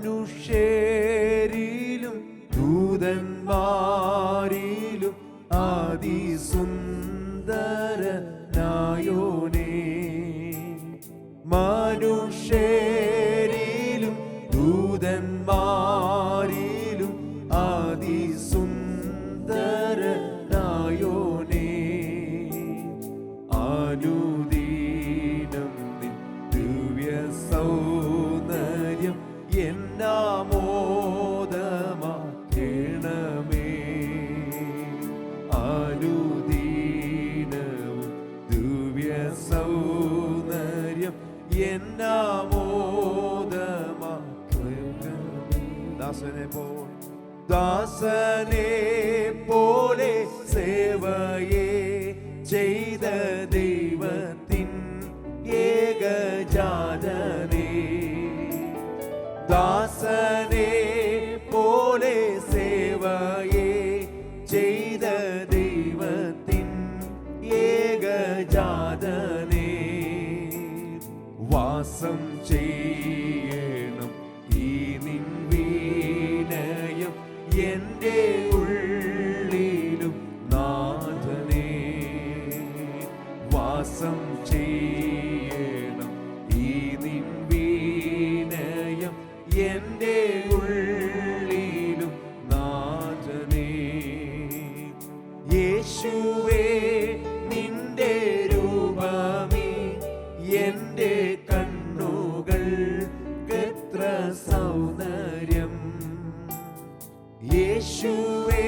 മനുഷ്യരിലും ദൂതന്മാരിലും അതിസുന്ദരനായോനേ. മനുഷ്യരിലും ദൂതന്മാരിലും ദാസനെ പോൽ ദാസനെ പോലെ സേവയെ ചെയ്ത ദൈവത്തിൻ ഏകജാതനെ. ദാസനെ പോലെ സേവയെ ചെയ്ത ദൈവത്തിൻ ഏകജാതനെ. വാസം ചെയ്യണം ഈ നിൻ വാസം ചെയ്യണം. ഈ നിൻ വീനയം എന്റെ ഉള്ളിലും നാഥനേ യേശുവേ നിന്റെ രൂപമേ എന്റെ കണ്ണുകൾ എത്ര സൗന്ദര്യം. യേശുവേ